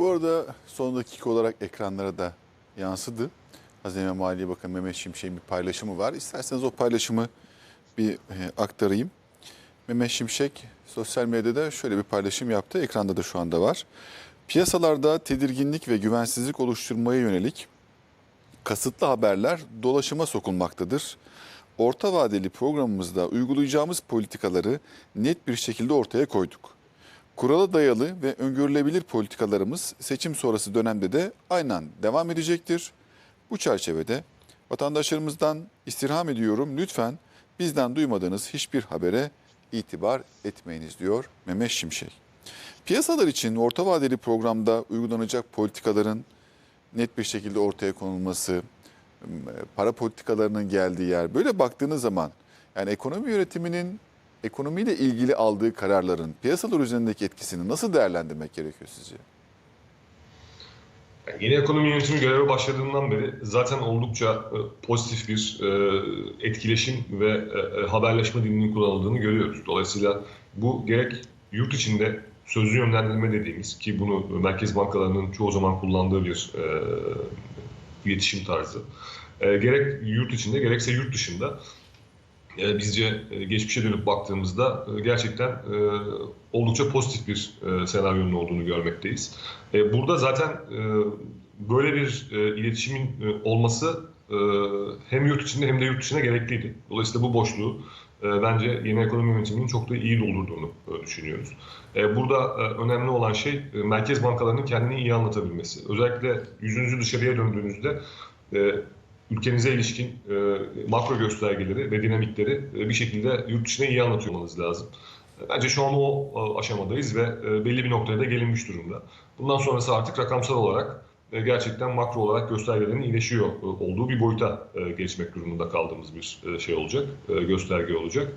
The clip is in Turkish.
Bu arada son dakika olarak ekranlara da yansıdı. Hazine ve Maliye Bakanı Mehmet Şimşek'in bir paylaşımı var. İsterseniz o paylaşımı bir e, aktarayım. Mehmet Şimşek sosyal medyada şöyle bir paylaşım yaptı. Ekranda da şu anda var. Piyasalarda tedirginlik ve güvensizlik oluşturmaya yönelik kasıtlı haberler dolaşıma sokulmaktadır. Orta vadeli programımızda uygulayacağımız politikaları net bir şekilde ortaya koyduk. Kurala dayalı ve öngörülebilir politikalarımız seçim sonrası dönemde de aynen devam edecektir. Bu çerçevede vatandaşlarımızdan istirham ediyorum lütfen bizden duymadığınız hiçbir habere itibar etmeyiniz diyor Mehmet Şimşek. Piyasalar için orta vadeli programda uygulanacak politikaların net bir şekilde ortaya konulması, para politikalarının geldiği yer. Böyle baktığınız zaman yani ekonomi yönetiminin ekonomiyle ilgili aldığı kararların piyasalar üzerindeki etkisini nasıl değerlendirmek gerekiyor sizce? Yani yeni ekonomi yönetimi göreve başladığından beri zaten oldukça e, pozitif bir e, etkileşim ve e, haberleşme dilinin kullanıldığını görüyoruz. Dolayısıyla bu gerek yurt içinde sözlü yönlendirme dediğimiz ki bunu merkez bankalarının çoğu zaman kullandığı bir iletişim tarzı. Gerek yurt içinde gerekse yurt dışında e, bizce e, geçmişe dönüp baktığımızda e, gerçekten e, oldukça pozitif bir e, senaryonun olduğunu görmekteyiz. E, burada zaten böyle bir iletişimin olması hem yurt içinde hem de yurt dışına gerekliydi. Dolayısıyla bu boşluğu bence yeni ekonomi yönetiminin çok da iyi doldurduğunu düşünüyoruz. Burada önemli olan şey merkez bankalarının kendini iyi anlatabilmesi. Özellikle yüzünüzü dışarıya döndüğünüzde ülkenize ilişkin e, makro göstergeleri ve dinamikleri e, bir şekilde yurt dışına iyi anlatıyor olmanız lazım. E, Bence şu an o e, aşamadayız ve e, belli bir noktaya da gelinmiş durumda. Bundan sonrası artık rakamsal olarak e, gerçekten makro olarak göstergelerin iyileşiyor e, olduğu bir boyuta e, geçmek durumunda kaldığımız bir e, şey olacak, e, gösterge olacak.